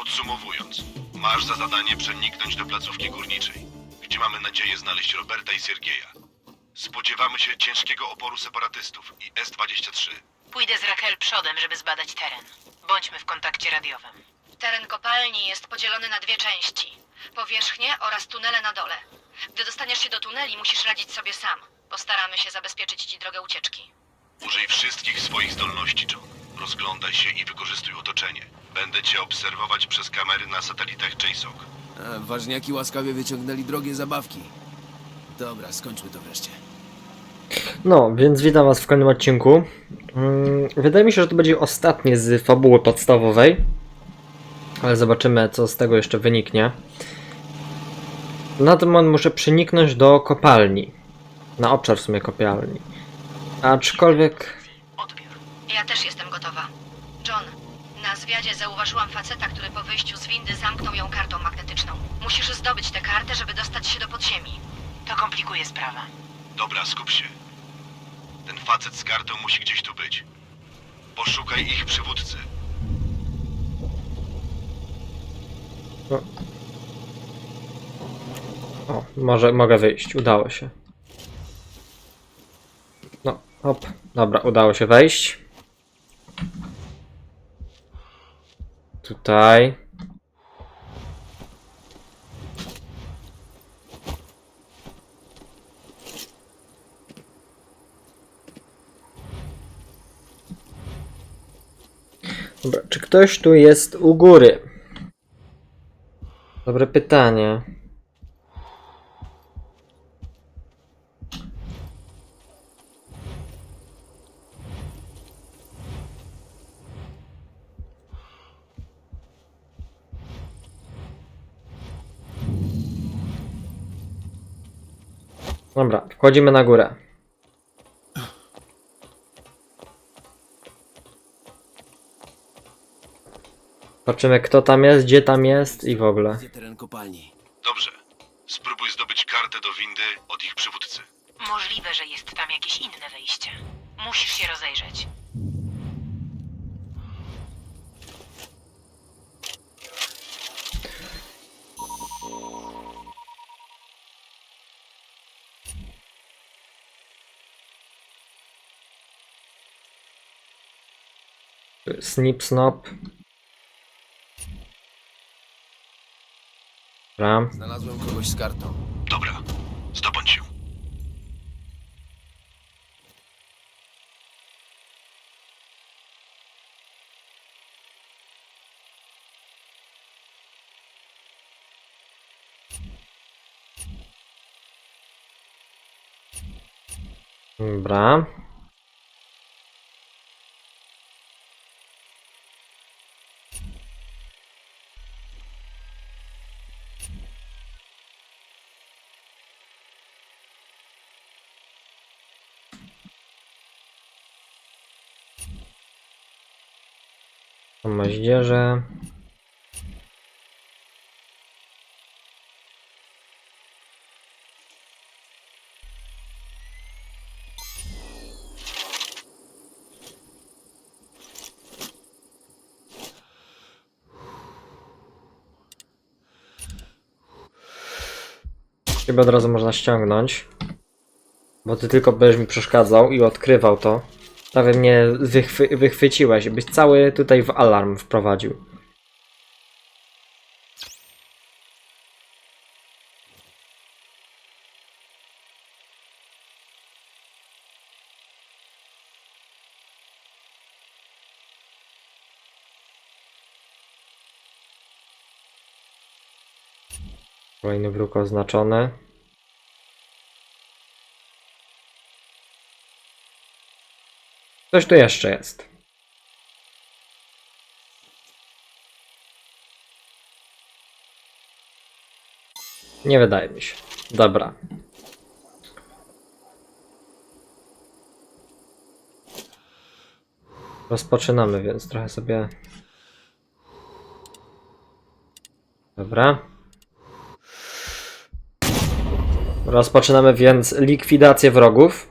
Podsumowując, masz za zadanie przeniknąć do placówki górniczej, gdzie mamy nadzieję znaleźć Roberta i Siergieja. Spodziewamy się ciężkiego oporu separatystów i S-23. Pójdę z Raquel przodem, żeby zbadać teren. Bądźmy w kontakcie radiowym. Teren kopalni jest podzielony na dwie części. Powierzchnię oraz tunele na dole. Gdy dostaniesz się do tuneli, musisz radzić sobie sam. Postaramy się zabezpieczyć ci drogę ucieczki. Użyj wszystkich swoich zdolności, John. Rozglądaj się i wykorzystuj otoczenie. Będę cię obserwować przez kamery na satelitach JSOC. A, ważniaki łaskawie wyciągnęli drogie zabawki. Dobra, skończmy to wreszcie. No, więc witam was w kolejnym odcinku. Mm, Wydaje mi się, że to będzie ostatnie z fabuły podstawowej. Ale zobaczymy, co z tego jeszcze wyniknie. Na ten moment muszę przeniknąć do kopalni. Na obszar w sumie kopalni. Aczkolwiek... Odbiór. Ja też jestem gotowa. John, zwiadzie zauważyłam faceta, który po wyjściu z windy zamknął ją kartą magnetyczną. Musisz zdobyć tę kartę, żeby dostać się do podziemi. To komplikuje sprawę. Dobra, skup się. Ten facet z kartą musi gdzieś tu być. Poszukaj ich przywódcy. O, może mogę wyjść. Udało się. No, hop. Dobra, udało się wejść. Tutaj. Dobra, czy ktoś tu jest u góry? Dobre pytanie. Dobra, wchodzimy na górę. Patrzymy kto tam jest, gdzie tam jest i w ogóle. Snip snop. Dobra. Znalazłem kogoś z kartą. Dobra. Zdobądź ją. Dobra. To moździerze. Chyba od razu można ściągnąć. Bo ty tylko będziesz mi przeszkadzał i odkrywał to. Prawie mnie wychwy wychwyciłeś, byś cały tutaj w alarm wprowadził. Kolejny wróg oznaczony. Coś tu jeszcze jest. Nie wydaje mi się. Dobra. Rozpoczynamy, więc trochę sobie. Dobra. Rozpoczynamy więc likwidację wrogów.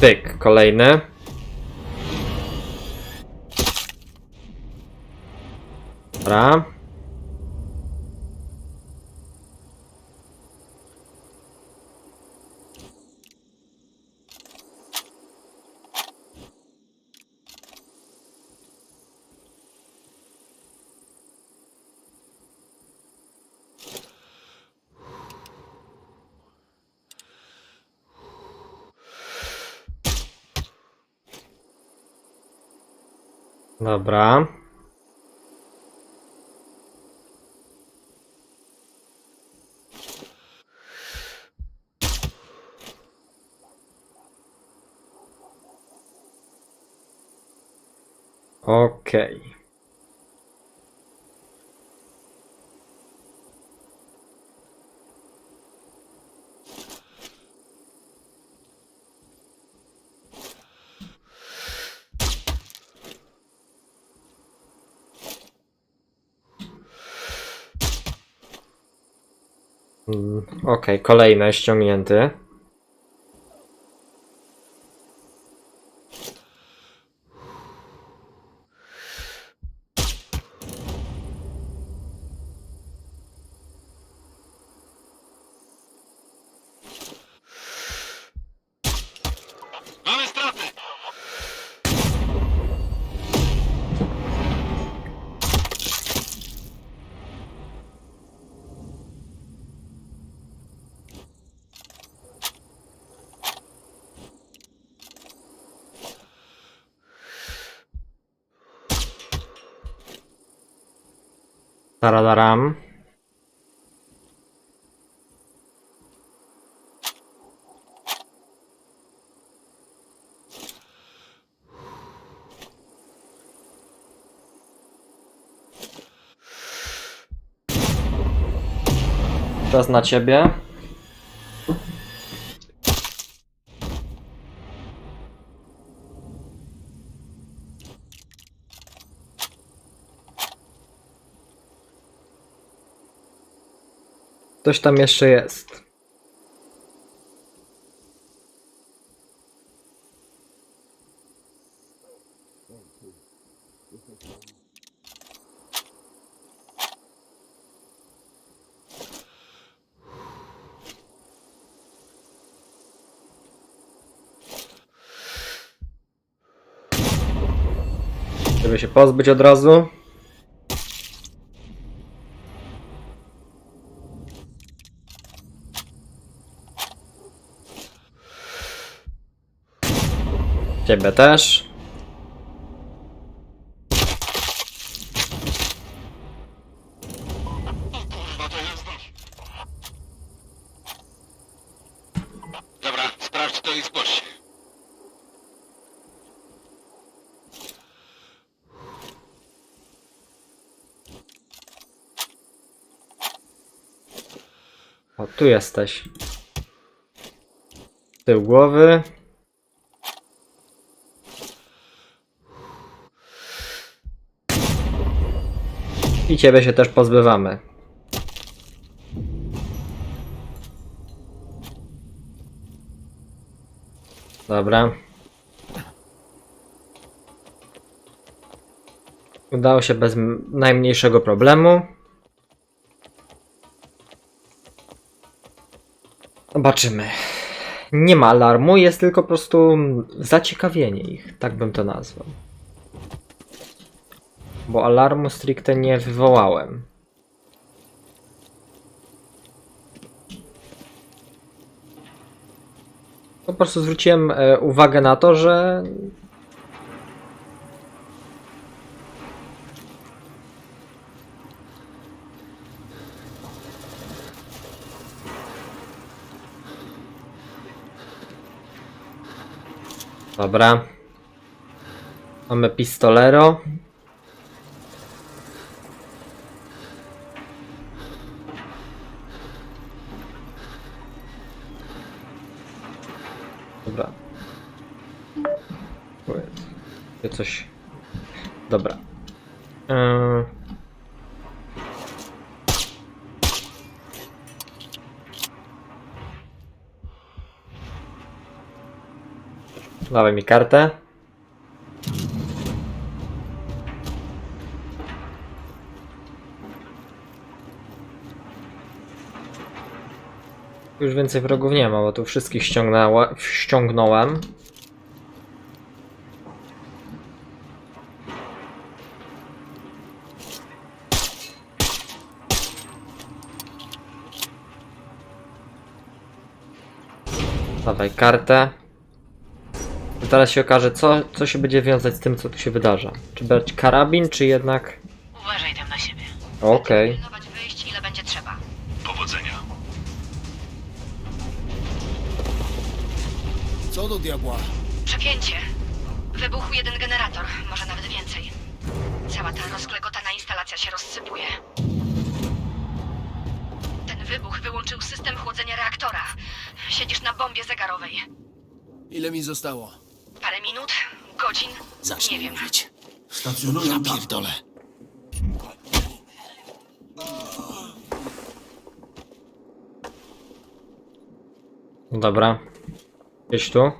Pyk, kolejny. Dobra. Dobra. Okej. Mm, Okej, kolejny ściągnięty. Taradaram. Czas na ciebie. Ktoś tam jeszcze jest. Żeby się pozbyć od razu. Ciebie też. Dobra, sprawdź to i zgłoś się. O, tu jesteś. Tył głowy. I ciebie się też pozbywamy. Dobra. Udało się bez najmniejszego problemu. Zobaczymy. Nie ma alarmu, jest tylko po prostu zaciekawienie ich, tak bym to nazwał. Bo alarmu stricte nie wywołałem. Po prostu zwróciłem e, uwagę na to, że Dobra. Mamy pistolero. Dobra. Gdzie coś. Dobra. Yy... Dawaj mi kartę. Już więcej wrogów nie ma, bo tu wszystkich ściągnęła, ściągnąłem. Dawaj kartę. I Teraz się okaże, co, co się będzie wiązać z tym, co tu się wydarza. Czy brać karabin, czy jednak... Uważaj tam na siebie. Okej. Pilnować Co do diabła? Przepięcie. Wybuchł jeden generator, może nawet więcej. Cała ta rozklekotana instalacja się rozsypuje. Ten wybuch wyłączył system chłodzenia reaktora. Siedzisz na bombie zegarowej. Ile mi zostało? Parę minut? Godzin? Zacznij Nie wiem. mówić. Stacjonują Ja tam. pierdolę. Dobra. Gdzieś tu.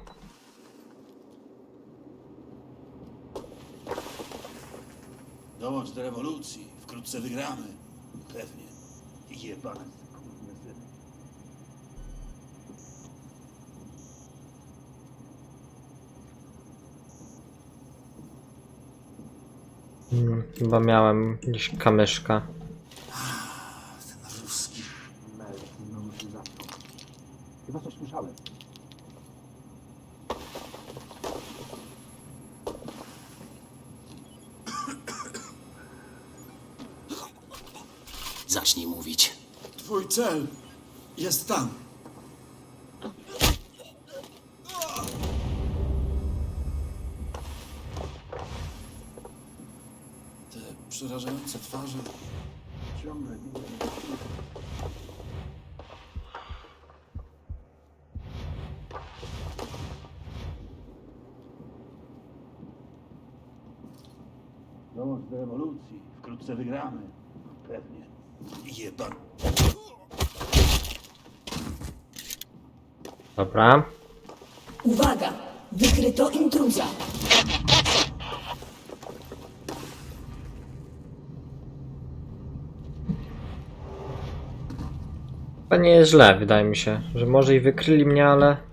Dołącz do rewolucji. Wkrótce wygramy. Pewnie. Jebane. Hmm, chyba miałem gdzieś kamyszka. Ten ruski. Melki, no musi zaczął. Chyba coś słyszałem. Zacznij mówić. Twój cel jest tam. Te przerażające twarze ciągle do rewolucji. Wkrótce wygramy. Jebane. Dobra. Uwaga! Wykryto intruza. Chyba nie jest źle, wydaje mi się. Że może i wykryli mnie, ale...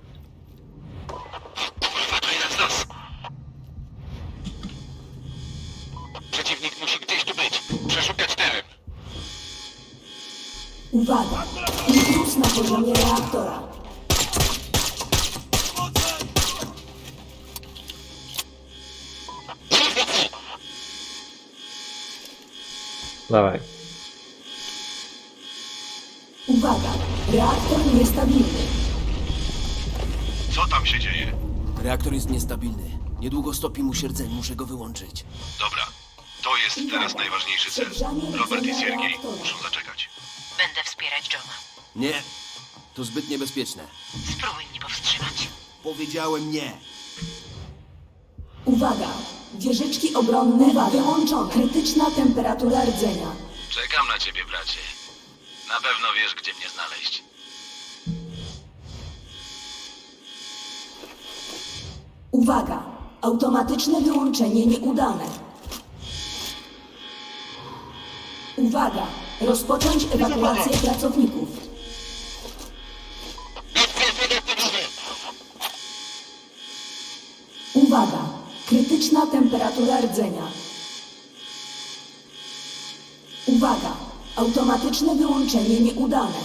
najważniejszy cel. Robert i Siergiej muszą zaczekać. Będę wspierać Johna. Nie. To zbyt niebezpieczne. Spróbuj mnie powstrzymać. Powiedziałem nie. Uwaga! Wieżyczki obronne wyłączone. Krytyczna temperatura rdzenia. Czekam na ciebie, bracie. Na pewno wiesz, gdzie mnie znaleźć. Uwaga! Automatyczne wyłączenie nieudane. Uwaga! Rozpocząć ewakuację pracowników. Uwaga! Krytyczna temperatura rdzenia. Uwaga! Automatyczne wyłączenie nieudane.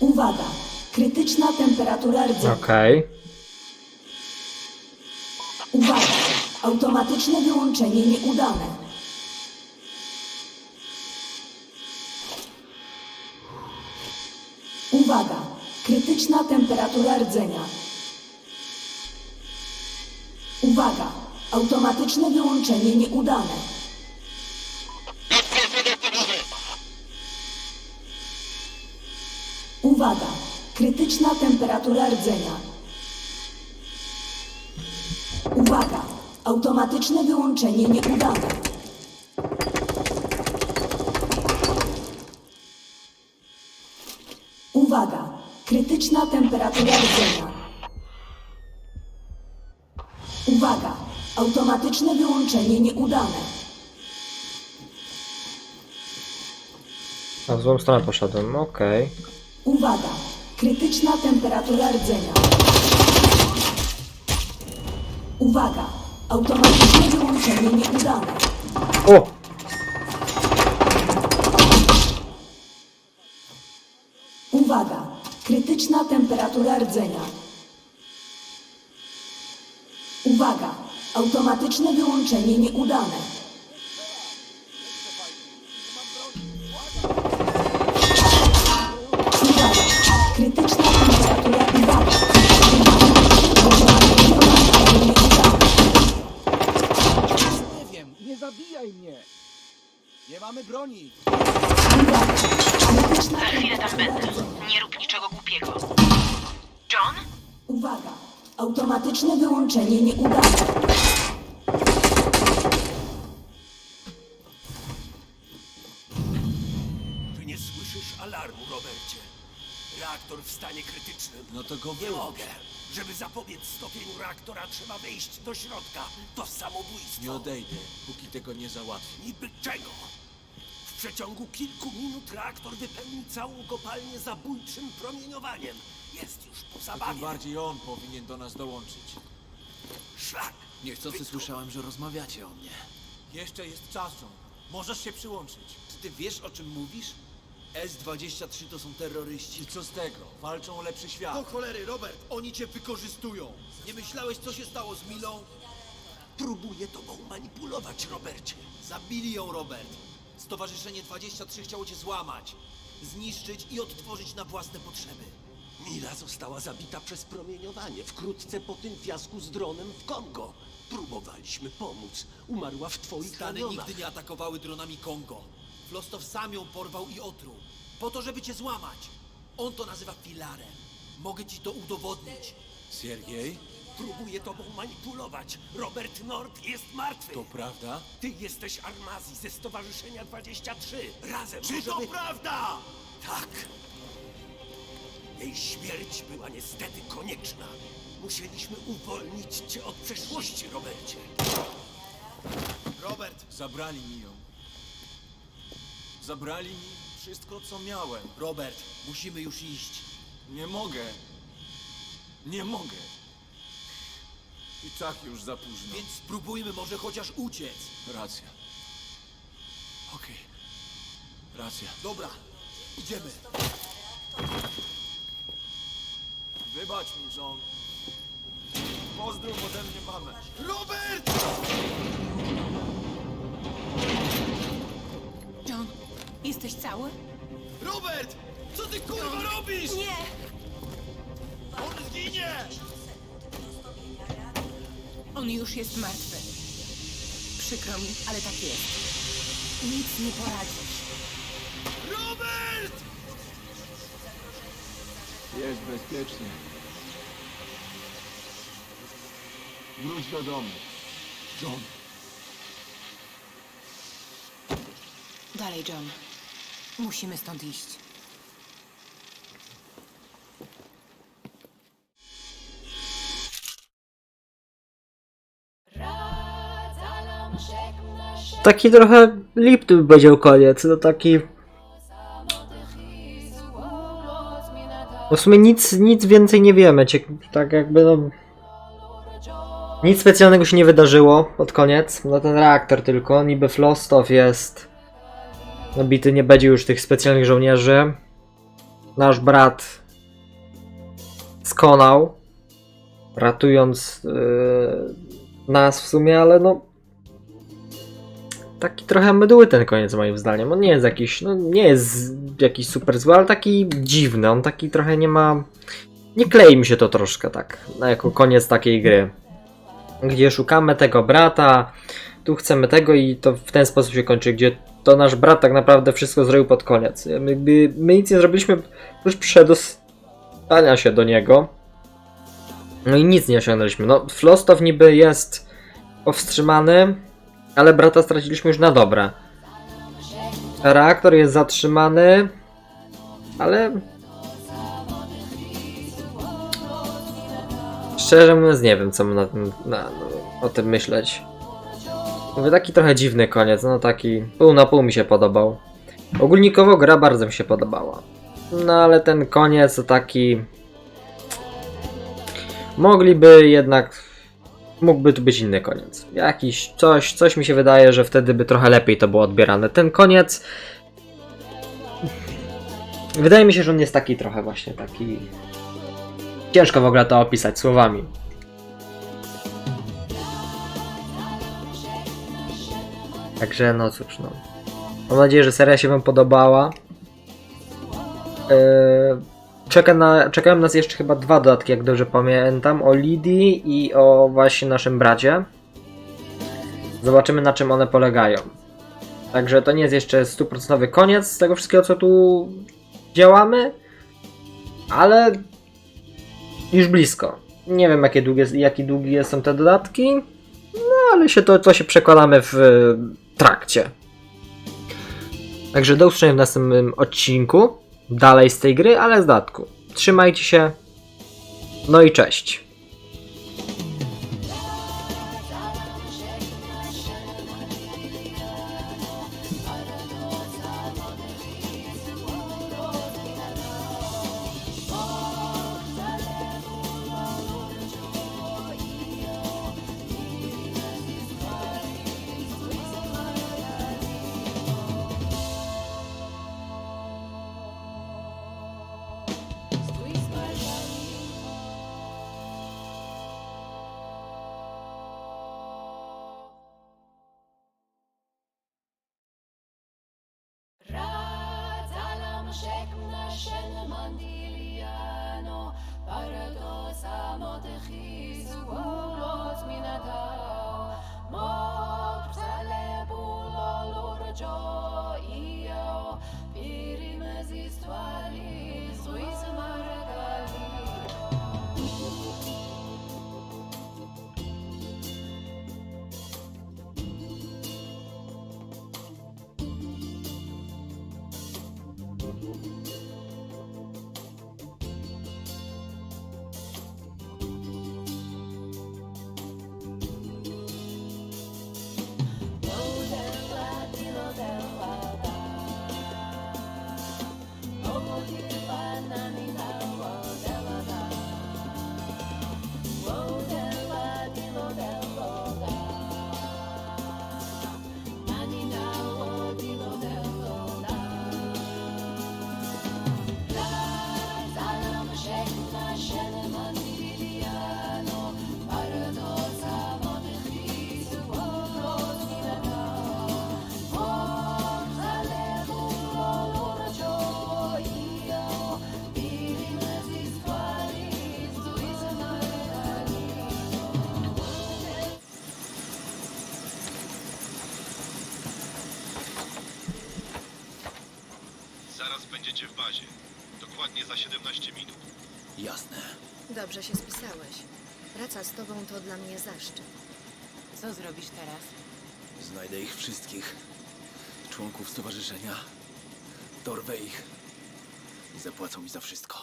Uwaga! Krytyczna temperatura rdzenia. Okej. Uwaga! Automatyczne wyłączenie nieudane. Uwaga! Krytyczna temperatura rdzenia. Uwaga! Automatyczne wyłączenie nieudane. Uwaga! Krytyczna temperatura rdzenia. Uwaga! Automatyczne wyłączenie nieudane. Uwaga! Krytyczna temperatura rdzenia. Uwaga! Automatyczne wyłączenie nieudane. A w złą stronę poszedłem, okej. Uwaga! Krytyczna temperatura rdzenia. Uwaga! Automatyczne wyłączenie nieudane. O! Uwaga! Krytyczna temperatura rdzenia. Uwaga! Automatyczne wyłączenie nieudane. Nie mamy broni! Za chwilę tam będę. Nie rób niczego głupiego. John? Uwaga! Automatyczne wyłączenie nieudane. Czy nie słyszysz alarmu, Robercie? Reaktor w stanie krytycznym. No to go Nie wyłącz. mogę. Żeby zapobiec stopieniu reaktora, trzeba wejść do środka. To samobójstwo. Nie odejdę, póki tego nie załatwię. Niby czego? W przeciągu kilku minut reaktor wypełni całą kopalnię zabójczym promieniowaniem. Jest już po Tym zabawie. bardziej on powinien do nas dołączyć. Szlak! Niechcący słyszałem, że rozmawiacie o mnie. Jeszcze jest czas, John. Możesz się przyłączyć. Czy ty wiesz, o czym mówisz? S-23 to są terroryści. I co z tego? Walczą o lepszy świat. Do cholery, Robert, oni cię wykorzystują. Nie myślałeś, co się stało z Milą? Próbuję tobą manipulować, Robercie. Zabili ją, Robert. Stowarzyszenie 23 chciało cię złamać, zniszczyć i odtworzyć na własne potrzeby. Mila została zabita przez promieniowanie wkrótce po tym fiasku z dronem w Kongo. Próbowaliśmy pomóc. Umarła w twoich Stany ramionach. nigdy nie atakowały dronami Kongo. Flostow sam ją porwał i otruł. Po to, żeby cię złamać. On to nazywa filarem. Mogę ci to udowodnić. Siergiej, Próbuje tobą manipulować. Robert Nord jest martwy. to prawda? Ty jesteś Armazji ze Stowarzyszenia 23. Razem Czy to możemy... prawda? Tak. Jej śmierć była niestety konieczna. Musieliśmy uwolnić cię od przeszłości, Robercie. Robert, Zabrali mi ją. Zabrali mi wszystko, co miałem. Robert, musimy już iść. Nie mogę. Nie mogę. I tak już za późno. Więc spróbujmy może chociaż uciec. Racja. Okej. Racja. Dobra, idziemy. Wybacz mi, John. Pozdrów ode mnie mamę. Robert! John, jesteś cały? Robert! Co ty kurwa robisz? Nie! On zginie! On już jest martwy. Przykro mi, ale tak jest. Nic nie poradzisz. Robert! Jest bezpiecznie. Wróć do domu. John. Dalej, John. Musimy stąd iść. Taki trochę lipny by powiedział koniec, no taki... No w sumie nic, nic więcej nie wiemy, tak jakby no... Nic specjalnego się nie wydarzyło pod koniec, no ten reaktor tylko, niby Flostow jest... No bity nie będzie już tych specjalnych żołnierzy. Nasz brat skonał, ratując yy, nas w sumie, ale no taki trochę mydły ten koniec moim zdaniem. On nie jest jakiś, no nie jest jakiś super zły, ale taki dziwny. On taki trochę nie ma. Nie klei mi się to troszkę tak, no, jako koniec takiej gry. Gdzie szukamy tego brata, tu chcemy tego i to w ten sposób się kończy, gdzie to nasz brat tak naprawdę wszystko zrobił pod koniec. My, nic nie zrobiliśmy, już przedostania się do niego. No i nic nie osiągnęliśmy. No, Flostow niby jest powstrzymany, ale brata straciliśmy już na dobre. Reaktor jest zatrzymany, ale szczerze mówiąc nie wiem co mam na na, o tym myśleć. Mówię, taki trochę dziwny koniec, no taki pół na pół mi się podobał. Ogólnikowo gra bardzo mi się podobała. No ale ten koniec taki... Mogliby jednak Mógłby tu być inny koniec. Jakiś coś, coś mi się wydaje, że wtedy by trochę lepiej to było odbierane. Ten koniec... Wydaje mi się, że on jest taki trochę właśnie taki... Ciężko w ogóle to opisać słowami. Także no cóż, no. Mam nadzieję, że seria się Wam podobała. Yy, czeka na, czekają nas jeszcze chyba dwa dodatki, jak dobrze pamiętam. O Lidii i o właśnie naszym bracie. Zobaczymy na czym one polegają. Także to nie jest jeszcze stuprocentowy koniec tego wszystkiego, co tu działamy. Ale już blisko. Nie wiem, jakie długie, jaki długie są te dodatki. No, ale się to, to się przekonamy w e, trakcie. Także do usłyszenia w następnym odcinku. Dalej z tej gry, ale z dodatku. Trzymajcie się. No i cześć. Z tobą to dla mnie zaszczyt. Co zrobisz teraz? Znajdę ich wszystkich. Członków stowarzyszenia. Dorwę ich. I zapłacą mi za wszystko.